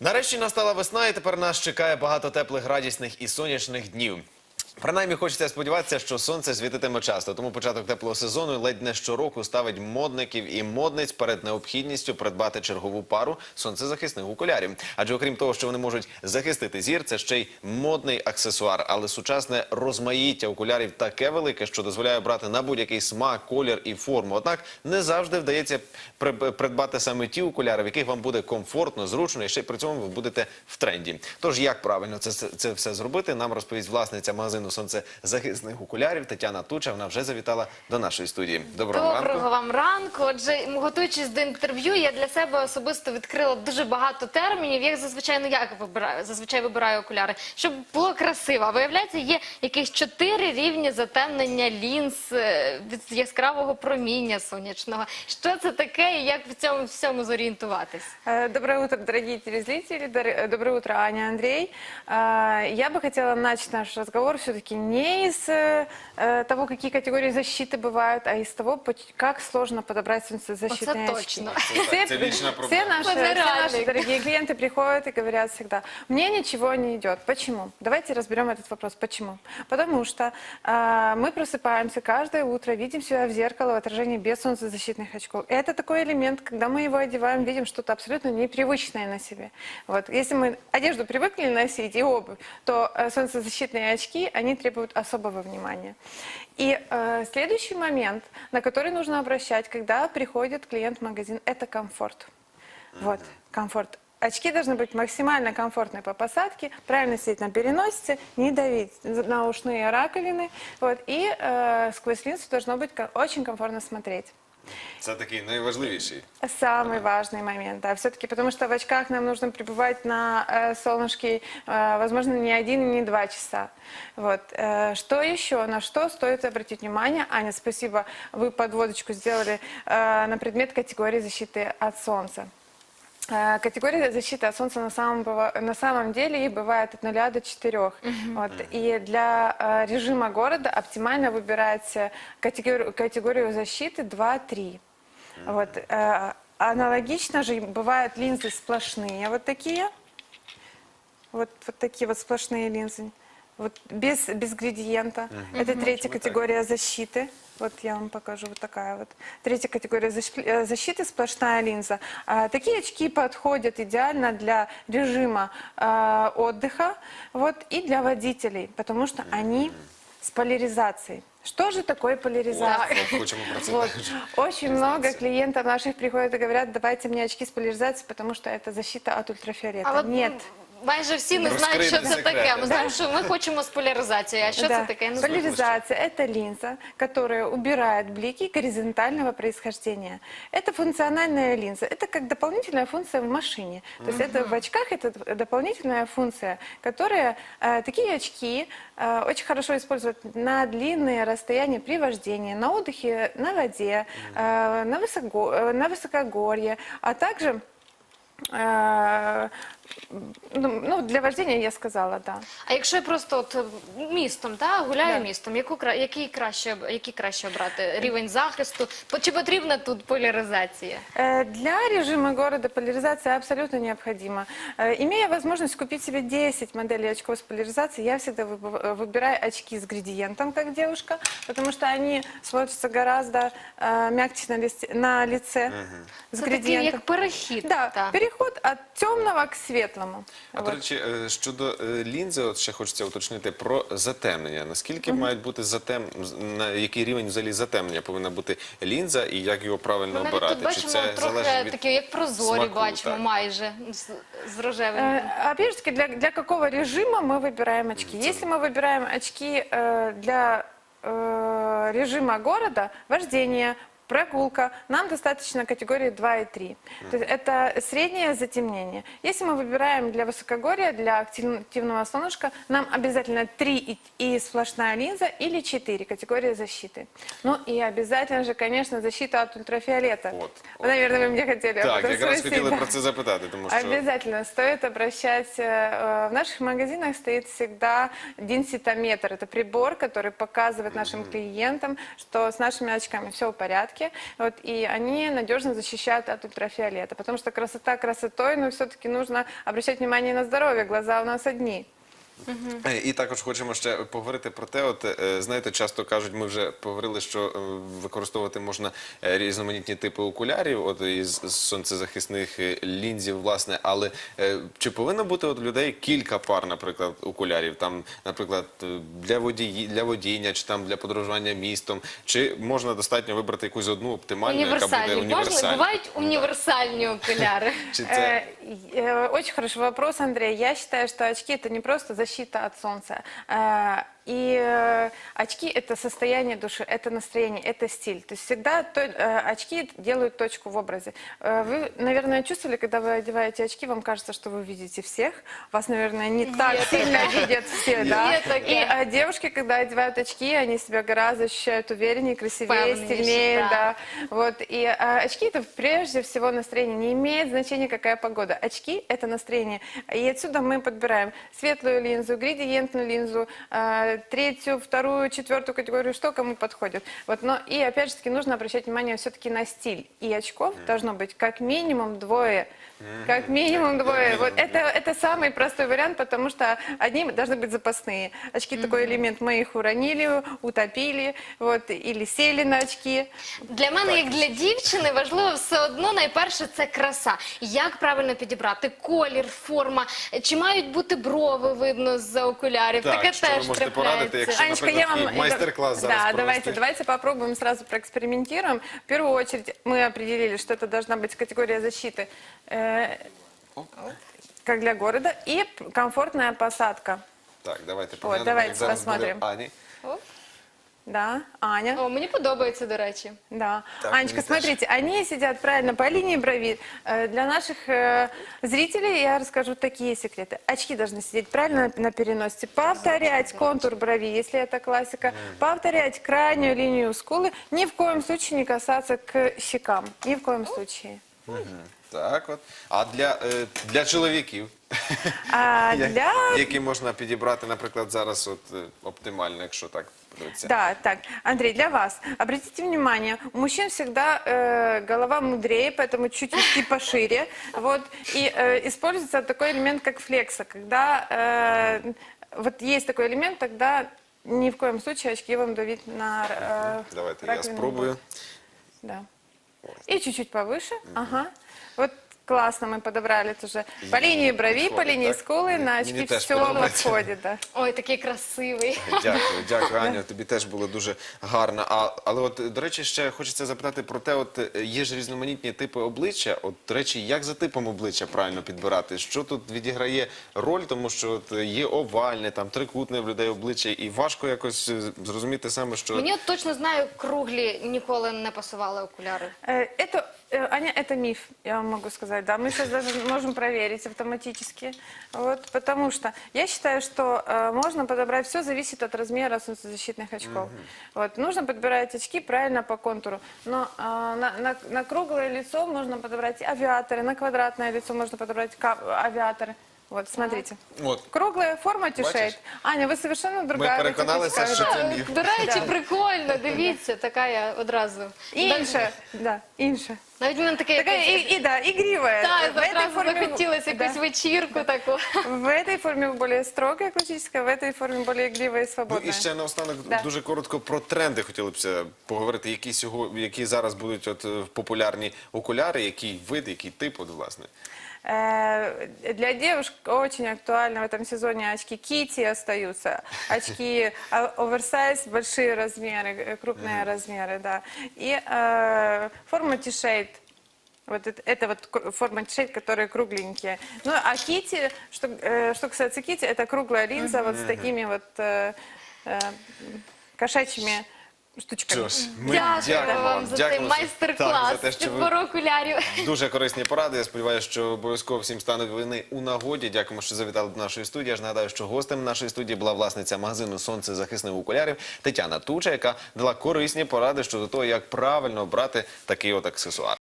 Нарешті настала весна, і тепер нас чекає багато теплих, радісних і сонячних днів. Принаймні хочеться сподіватися, що сонце світитиме часто. Тому початок теплого сезону ледь не щороку ставить модників і модниць перед необхідністю придбати чергову пару сонцезахисних окулярів. Адже окрім того, що вони можуть захистити зір, це ще й модний аксесуар. Але сучасне розмаїття окулярів таке велике, що дозволяє брати на будь-який смак, колір і форму. Однак не завжди вдається при- придбати саме ті окуляри, в яких вам буде комфортно, зручно, і ще при цьому ви будете в тренді. Тож як правильно це, це все зробити, нам розповість власниця магазину сонцезахисних окулярів Тетяна Туча. Вона вже завітала до нашої студії. Доброго, Доброго ранку. вам ранку. Отже, м, готуючись до інтерв'ю, я для себе особисто відкрила дуже багато термінів. Я зазвичай ну як вибираю, зазвичай вибираю окуляри, щоб було красиво. А Виявляється, є якісь чотири рівні затемнення лінз е, від яскравого проміння сонячного. Що це таке і як в цьому всьому зорієнтуватись? Э, Доброе утро, дорогие телезрители. Дор- э, Доброе утро, Аня, Андрей. Э, Я бы хотела начать наш разговор все-таки не из э, э, того, какие категории защиты бывают, а из того, как сложно подобрать солнцезащитные Вот это очки. точно. Все, Это проблема. все наши, все наши дорогие клиенты приходят и говорят всегда, мне ничего не идет. Почему? Давайте разберем этот вопрос. Почему? Потому что э, мы просыпаемся каждое утро, видим себя в зеркало в отражении без солнцезащитных очков. И это такой элемент, когда мы его одеваем, видим что-то абсолютно непривычное на себе. Вот. Если мы одежду привыкли носить и обувь, то э, солнцезащитные очки, они требуют особого внимания. И э, следующий момент, на который нужно обращать, когда приходит клиент в магазин, это комфорт. Вот, комфорт. Очки должны быть максимально комфортные по посадке, правильно сидеть на переносице, не давить на ушные раковины. Вот, и э, сквозь линзу должно быть очень комфортно смотреть. Це такий найважливіший. Самый важный момент, да, все-таки, потому что в очках нам нужно пребывать на э, солнышке, э, возможно, не один не два часа. Вот. Э, что еще, на что стоит обратить внимание? Аня, спасибо, вы подводочку сделали э, на предмет категории защиты от солнца. Э, Категория защиты от солнца на самом, на самом деле бывает от 0 до 4. Вот. И для э, режима города оптимально выбирать э, категорию, категорию защиты 2-3. Вот. э, Аналогично же бывают линзы сплошные, вот такие. Вот, вот такие вот сплошные линзы. Вот без, без градиента. Это третья Вот так. категория защиты. Вот я вам покажу, вот такая вот. Третья категория э, защиты, сплошная линза. А, такие очки подходят идеально для режима а, отдыха вот, и для водителей, потому что они с поляризацией. Что же такое поляризация? Це. Вот. Очень много клиентов наших приходят и говорят, давайте мне очки с поляризацией, потому что это защита от ультрафиолета. Але Нет майже всі не знають, Розкрийте що це секрети. таке. Ми Да. знаємо, що ми хочемо з поляризацією. А що Да. це таке? Я не знаю. Поляризация – это линза, которая убирает блики горизонтального происхождения. Это функциональная линза. Это как дополнительная функция в машине. То есть это в очках это дополнительная функция, которая э, такие очки э, очень хорошо использовать на длинные расстояния при вождении, на отдыхе на воде, э, на, высоко, э, на высокогорье, а также э, ну, ну, для вождения я сказала, да. А якщо я просто от е, містом, та гуляю Да. містом, яку кра- який краще об- який краще обрати рівень захисту? По- Чи потрібна тут поляризація? Э, Для режима города поляризация абсолютно необходима. Э, Имея возможность купить себе 10 моделей очков с поляризацией, я всегда выб- э, выбираю очки с градиентом, как девушка, потому что они смотрятся гораздо э, мягче на, листе- на лице с Це такий градиентом. як перехід. Да, та. переход от темного к светлому. А Вот. до речі, е, щодо е, лінзи, от ще хочеться уточнити про затемнення. Наскільки мають бути затем... на який рівень взагалі затемнення повинна бути лінза і як його правильно Ми навіть обирати? тут бачимо залежить трохи від такі, як прозорі, смаку, бачимо, так. майже з, з рожевим. Э, Опять же таки, для, для какого режима мы выбираем очки? Если мы выбираем очки э, для э, режима города, вождения, прогулка, нам достаточно категории 2 и 3. То есть это среднее затемнение. Если мы выбираем для высокогорья, для актив- активного солнышка, нам обязательно 3 и, и сплошная линза или 4 категории защиты. Ну и обязательно же, конечно, защита от ультрафиолета. Вот, вот. Наверное, вы меня хотели об Так, этом якраз спросить, хотіли да. про це запитати, тому що Обязательно стоит обращать. э, В наших магазинах стоит всегда денситометр. Это прибор, который показывает нашим клиентам, что с нашими очками все в порядке. Порядке, вот, и они надежно защищают от ультрафиолета, потому что красота красотой, но все-таки нужно обращать внимание на здоровье, глаза у нас одни. Е, І також хочемо ще поговорити про те, от е, знаєте, часто кажуть, ми вже поговорили, що е, використовувати можна е, різноманітні типи окулярів, от із з сонцезахисних е, лінзів, власне. Але е, чи повинно бути от у людей кілька пар, наприклад, окулярів? Там, наприклад, е, для водії, для водіння, чи там для подорожування містом, чи можна достатньо вибрати якусь одну оптимальну, яка буде Універсальні. Можна універсальна? бувають універсальні окуляри. Чи це Э, э, Очень хороший вопрос, Андрей. Я считаю, что очки это не просто защита от солнца. Э, И э, очки это состояние души, это настроение, это стиль. То есть всегда то- э, очки делают точку в образе. Э, Вы, наверное, чувствовали, когда вы одеваете очки, вам кажется, что вы видите всех. Вас, наверное, не так Есть сильно видят все, да? И э, девушки, когда одевают очки, они себя гораздо ощущают увереннее, красивее, Впевненіше, стильнее, да. да. Вот, и а, очки это прежде всего настроение. Не имеет значения, какая погода. Очки это настроение. И отсюда мы подбираем светлую линзу, градиентную линзу, а, третью, вторую, четвертую категорию, что кому подходит. Вот, но и опять же таки нужно обращать внимание все-таки на стиль. И очков должно быть как минимум двое. Как минимум двое. Вот это, это самый простой вариант, потому что одни должны быть запасные. Очки такой элемент, мы их уронили, утопили, вот, или сели на очки. Для мене, як для дівчини, важливо все одно найперше це краса. Як правильно підібрати колір, форма, чи мають бути брови видно з окулярів. Так, Таке що ви теж можете порадити, якщо- Анечка, я вам... майстер-класс зараз Да, провести. давайте, давайте попробуем сразу проэкспериментируем. В первую очередь мы определили, что это должна быть категория защиты, э, как для города, и комфортная посадка. так? Давайте От, поглянемо, давайте як зараз буде посмотрим. Ані. Да, Аня. О, мені подобається, до речі. Да. Так, Анечка, мне тоже. смотрите, они сидят правильно по линии брови. Э, Для наших э, зрителей я расскажу такие секреты. Очки должны сидеть правильно на, на переносице. Повторять контур брови, если это классика. Повторять крайнюю линию скулы. Ни в коем случае не касаться к щекам. Ни в коем случае. Так, от. А для, е, для чоловіків, А я- для які можна підібрати, наприклад, зараз от, е, оптимально, якщо так подивитися. Да, так, Андрей, для вас. Обратите внимание, у мужчин всегда э, голова мудрее, поэтому чуть-чуть пошире. Вот, и э, используется такой элемент, как флекса. Когда э, вот есть такой элемент, тогда ни в коем случае очки вам давить на э, Давайте я раковину спробую. Да. И чуть-чуть повыше. Ага. Вот классно мы подобрали тоже. По линии брови, по Подходит, линии так? скулы, на Мне очки тоже все подобается. подходит. Да. Ой, такий красивий. Дякую, дякую, Аню. Тобі теж було дуже гарно. А, але от, до речі, ще хочеться запитати про те, от е, є ж різноманітні типи обличчя. От, до речі, як за типом обличчя правильно підбирати? Що тут відіграє роль, тому що от, е, є овальне, там трикутне в людей обличчя, і важко якось е, зрозуміти саме, що Мені от точно знаю, круглі ніколи не пасували окуляри. Э, Это, э, Аня, это миф, я вам могу сказать. Да, мы сейчас даже можем проверить автоматически. Вот, потому что я считаю, что э, можно подобрать, все зависит от размера солнцезащитных очков. Вот, нужно подбирать очки правильно по контуру. Но э, на, на- на круглое лицо можно подобрать авиаторы, на квадратное лицо можно подобрать ка- авиаторы. Вот, смотрите. от Круглая форма тишейт. Бачиш? Аня, вы совершенно другая. вы переконалися, хотите що сказать. це міф. До речі, Да. прикольно, дивіться, така я одразу. Інше, да, інше. Навіть в мене таке Такая якесь- и, и да, игривая. Так, В этой одразу форме- захотілося да. якусь вечірку таку. В этой форме более строгая классическая, в этой форме более игривая и Ну свободная. і ще наостанок Да. дуже коротко про тренди хотілося б поговорити, які сього, які зараз будуть от е, популярні окуляри, який вид, який тип, от, власне. Э, Для девушек очень актуально в этом сезоне очки Кити остаются, очки а, оверсайз, большие размеры, э, крупные размеры, да. И э, форма T-shade. Вот это, это вот форма T-shade, которые кругленькие. Ну, а Кити, что, э, что касается Кити, это круглая линза вот с такими вот э, э, кошачьими штучками. Що ми Дякую дякуємо вам за цей дякуємо так, майстер-клас за те, що ви підбору окулярів. Дуже корисні поради. Я сподіваюся, що обов'язково всім стануть вони у нагоді. Дякуємо, що завітали до нашої студії. Я ж нагадаю, що гостем нашої студії була власниця магазину Сонце захисних окулярів Тетяна Туча, яка дала корисні поради щодо того, як правильно обрати такий от аксесуар.